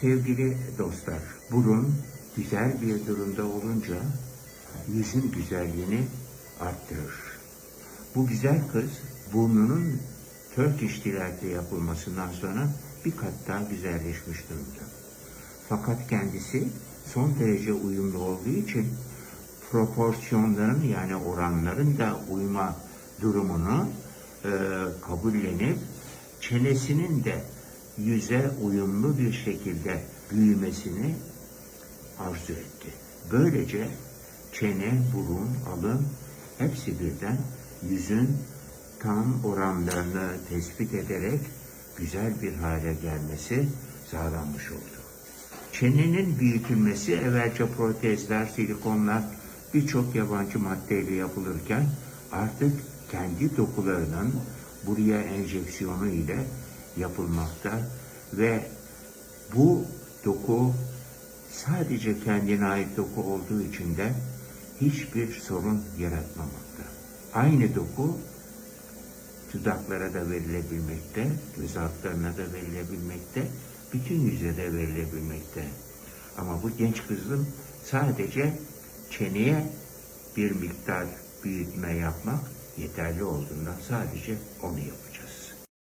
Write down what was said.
Sevgili dostlar, burun güzel bir durumda olunca yüzün güzelliğini arttırır. Bu güzel kız burnunun Turkish Delight'le yapılmasından sonra bir kat daha güzelleşmiş durumda. Fakat kendisi son derece uyumlu olduğu için proporsiyonların yani oranların da uyma durumunu e, kabullenip çenesinin de yüze uyumlu bir şekilde büyümesini arzu etti. Böylece çene, burun, alın hepsi birden yüzün tam oranlarını tespit ederek güzel bir hale gelmesi sağlanmış oldu. Çenenin büyütülmesi evvelce protezler, silikonlar birçok yabancı maddeyle yapılırken artık kendi dokularının buraya enjeksiyonu ile yapılmakta ve bu doku sadece kendine ait doku olduğu için de hiçbir sorun yaratmamakta. Aynı doku dudaklara da verilebilmekte, göz altlarına da verilebilmekte, bütün yüze de verilebilmekte. Ama bu genç kızın sadece çeneye bir miktar büyütme yapmak yeterli olduğundan sadece onu yapacak.